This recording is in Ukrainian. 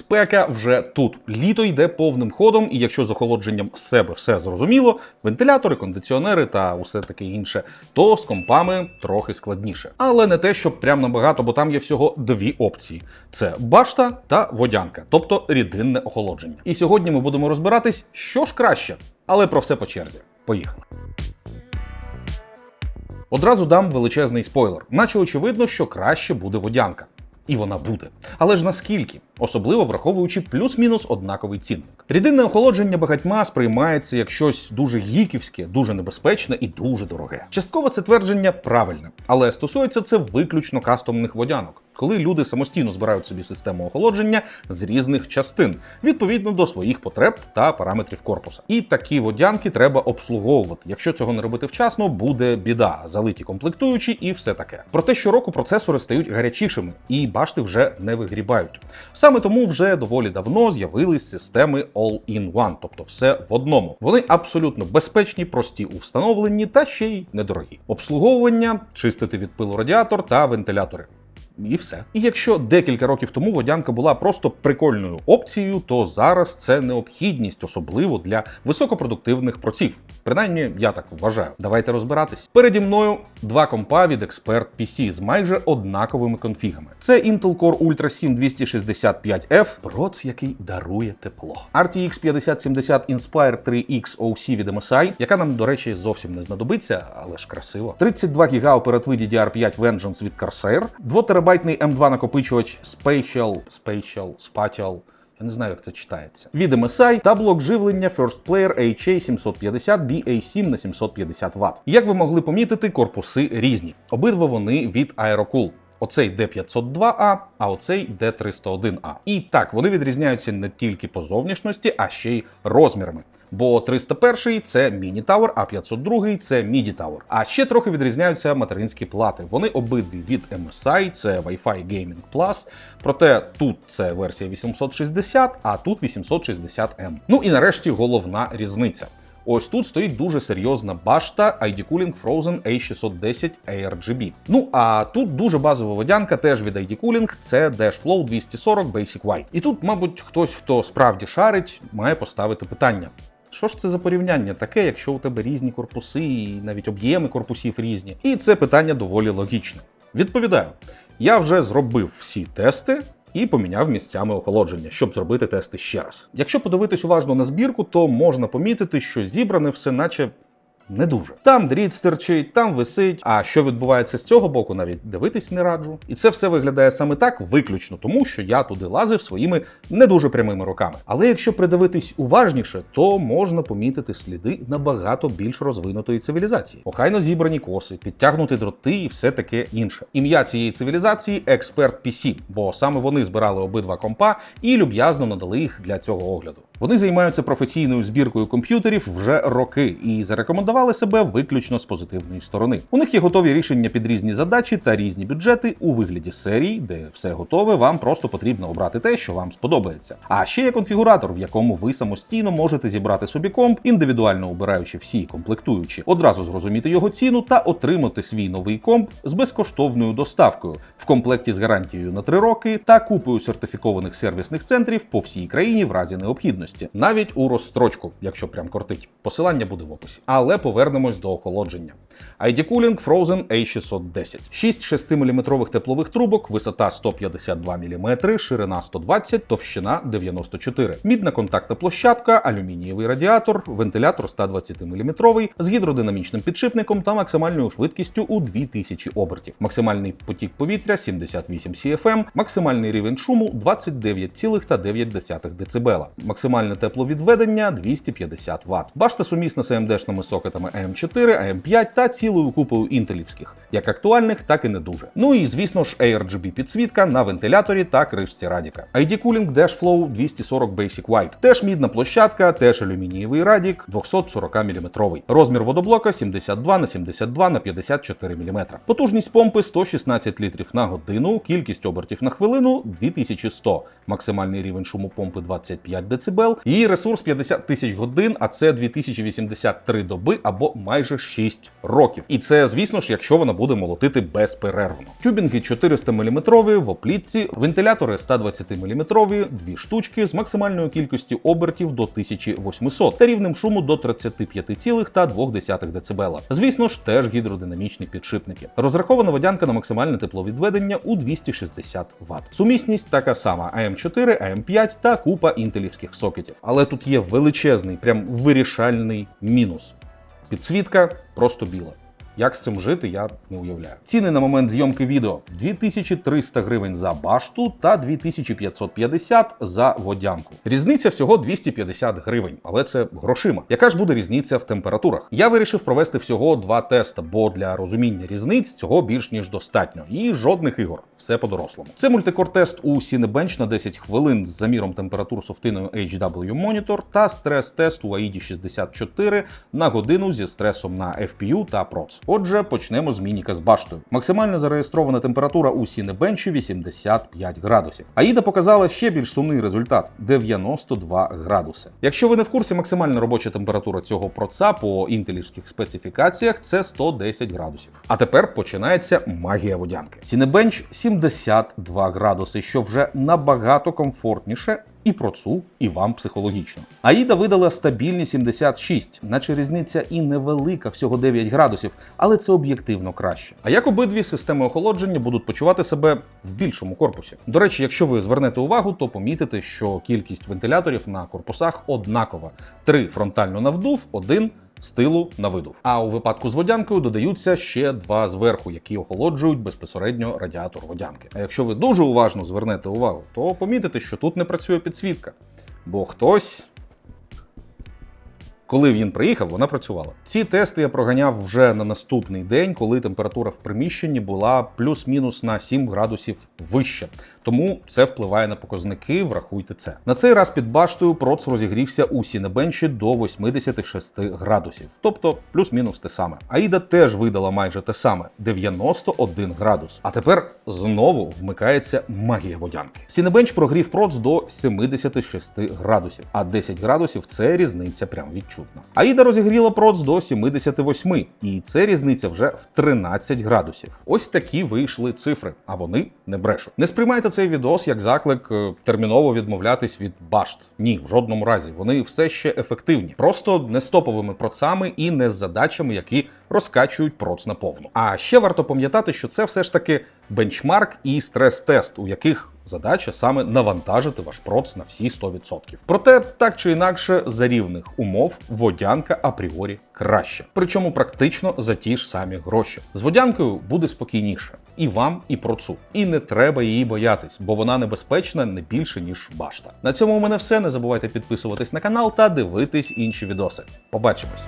Спека вже тут. Літо йде повним ходом, і якщо з охолодженням себе все зрозуміло, вентилятори, кондиціонери та усе таке інше, то з компами трохи складніше. Але не те, щоб прям набагато, бо там є всього дві опції: це башта та водянка, тобто рідинне охолодження. І сьогодні ми будемо розбиратись, що ж краще, але про все по черзі. Поїхали. Одразу дам величезний спойлер, наче очевидно, що краще буде водянка. І вона буде. Але ж наскільки? Особливо враховуючи плюс-мінус однаковий цінник. Рідинне охолодження багатьма сприймається як щось дуже гіківське, дуже небезпечне і дуже дороге. Частково це твердження правильне, але стосується це виключно кастомних водянок. Коли люди самостійно збирають собі систему охолодження з різних частин, відповідно до своїх потреб та параметрів корпуса. І такі водянки треба обслуговувати. Якщо цього не робити вчасно, буде біда, залиті комплектуючі і все таке. Проте щороку процесори стають гарячішими і башти вже не вигрібають. Саме тому вже доволі давно з'явились системи All-in-One, тобто все в одному. Вони абсолютно безпечні, прості у встановленні та ще й недорогі. Обслуговування, чистити від пилу радіатор та вентилятори. І все. І якщо декілька років тому водянка була просто прикольною опцією, то зараз це необхідність, особливо для високопродуктивних проців. Принаймні, я так вважаю. Давайте розбиратись. Переді мною два компа від Expert PC з майже однаковими конфігами. Це Intel Core Ultra 7 265F, проц, який дарує тепло. RTX 5070 Inspire 3X OC від MSI, яка нам, до речі, зовсім не знадобиться, але ж красиво. 32 ГБ оперативи DDR5 Vengeance від Corsair, 2 терабайтний M2 накопичувач Spatial, Spatial, Spatial, я не знаю, як це читається. Від MSI та блок живлення First Player HA750 BA7 на 750 Вт. Як ви могли помітити, корпуси різні. Обидва вони від Aerocool. Оцей D502A, а оцей D301A. І так, вони відрізняються не тільки по зовнішності, а ще й розмірами. Бо 301 це Mini Tower, а 502 це Midi Tower. А ще трохи відрізняються материнські плати. Вони обидві від MSI, це Wi-Fi Gaming Plus. Проте тут це версія 860, а тут 860M. Ну і нарешті головна різниця. Ось тут стоїть дуже серйозна башта ID Cooling Frozen A610 ARGB. Ну а тут дуже базова водянка теж від ID Cooling, це Dashflow 240 Basic White. І тут, мабуть, хтось, хто справді шарить, має поставити питання. Що ж це за порівняння таке, якщо у тебе різні корпуси, і навіть об'єми корпусів різні? І це питання доволі логічне. Відповідаю, я вже зробив всі тести. І поміняв місцями охолодження, щоб зробити тести ще раз. Якщо подивитись уважно на збірку, то можна помітити, що зібране все, наче не дуже. Там дріт стерчить, там висить. А що відбувається з цього боку, навіть дивитись не раджу. І це все виглядає саме так, виключно тому, що я туди лазив своїми не дуже прямими руками. Але якщо придивитись уважніше, то можна помітити сліди набагато більш розвинутої цивілізації. Охайно зібрані коси, підтягнуті дроти і все таке інше. Ім'я цієї цивілізації Expert PC, бо саме вони збирали обидва компа і люб'язно надали їх для цього огляду. Вони займаються професійною збіркою комп'ютерів вже роки і зарекомендували себе виключно з позитивної сторони. У них є готові рішення під різні задачі та різні бюджети у вигляді серій, де все готове. Вам просто потрібно обрати те, що вам сподобається. А ще є конфігуратор, в якому ви самостійно можете зібрати собі комп, індивідуально обираючи всі комплектуючі, одразу зрозуміти його ціну та отримати свій новий комп з безкоштовною доставкою в комплекті з гарантією на 3 роки та купою сертифікованих сервісних центрів по всій країні в разі необхідності, навіть у розстрочку, якщо прям кортить. Посилання буде в описі. Але повернемось до охолодження. ID Cooling Frozen A610. 6 6-мм теплових трубок, висота 152 мм, ширина 120, товщина 94. Мідна контактна площадка, алюмінієвий радіатор, вентилятор 120 мм з гідродинамічним підшипником та максимальною швидкістю у 2000 обертів. Максимальний потік повітря 78 CFM, максимальний рівень шуму 29,9 дБ. Максимальне тепловідведення 250 Вт. Башта сумісна з AMD-шними сокетами AM4, AM5 та цілою купою інтелівських, як актуальних, так і не дуже. Ну і звісно ж ARGB підсвітка на вентиляторі та кришці радіка. ID Cooling Dashflow 240 Basic White. Теж мідна площадка, теж алюмінієвий радік 240 мм. Розмір водоблока 72 на 72 на 54 мм. Потужність помпи 116 літрів на годину, кількість обертів на хвилину 2100, максимальний рівень шуму помпи 25 дБ, її ресурс 50 тисяч годин, а це 2083 доби або майже 6 років. І це, звісно ж, якщо вона буде молотити безперервно. Тюбінги 400 мм в оплітці, вентилятори 120 мм, дві штучки з максимальною кількістю обертів до 1800 та рівнем шуму до 35,2 дБ. Звісно ж, теж гідродинамічні підшипники. Розрахована водянка на максимальне тепловідведення у 260 Вт. Сумісність така сама AM4, AM5 та купа інтелівських сокетів. Але тут є величезний, прям вирішальний мінус. Підсвітка просто біла. Як з цим жити, я не уявляю. Ціни на момент зйомки відео 2300 гривень за башту та 2550 за водянку. Різниця всього 250 гривень, але це грошима. Яка ж буде різниця в температурах? Я вирішив провести всього два тести, бо для розуміння різниць цього більш ніж достатньо. І жодних ігор. Все по-дорослому. Це мультикор-тест у Cinebench на 10 хвилин з заміром температур софтиною HW Monitor та стрес-тест у AID 64 на годину зі стресом на FPU та PROC. Отже, почнемо з мініка з баштою. Максимальна зареєстрована температура у Cinebench 85 градусів. AIDA показала ще більш сумний результат 92 градуси. Якщо ви не в курсі, максимальна робоча температура цього проца по інтелівських специфікаціях це 110 градусів. А тепер починається магія водянки. Cinebench 72 градуси, що вже набагато комфортніше і процу, і вам психологічно. Аїда видала стабільні 76, наче різниця і невелика, всього 9 градусів, але це об'єктивно краще. А як обидві системи охолодження будуть почувати себе в більшому корпусі? До речі, якщо ви звернете увагу, то помітите, що кількість вентиляторів на корпусах однакова: три фронтально на вдув, один з тилу на видув. А у випадку з водянкою додаються ще два зверху, які охолоджують безпосередньо радіатор водянки. А якщо ви дуже уважно звернете увагу, то помітите, що тут не працює підсвітка, бо хтось. Коли він приїхав, вона працювала. Ці тести я проганяв вже на наступний день, коли температура в приміщенні була плюс-мінус на 7 градусів вище. Тому це впливає на показники, врахуйте це. На цей раз під баштою проц розігрівся у Сінебенчі до 86 градусів, тобто плюс-мінус те саме. Аїда теж видала майже те саме 91 градус. А тепер знову вмикається магія водянки. Сінебенч прогрів проц до 76 градусів, а 10 градусів це різниця прям відчутна. Аїда розігріла проц до 78, і це різниця вже в 13 градусів. Ось такі вийшли цифри, а вони не брешуть. Не сприймайте цей відос як заклик е, терміново відмовлятись від башт. Ні, в жодному разі. Вони все ще ефективні, просто не з топовими процами і не з задачами, які розкачують проц наповну. А ще варто пам'ятати, що це все ж таки бенчмарк і стрес-тест, у яких задача саме навантажити ваш проц на всі 100%. Проте, так чи інакше, за рівних умов водянка апріорі краще. Причому практично за ті ж самі гроші. З водянкою буде спокійніше і вам, і процу. І не треба її боятись, бо вона небезпечна не більше ніж башта. На цьому у мене все. Не забувайте підписуватись на канал та дивитись інші відоси. Побачимось!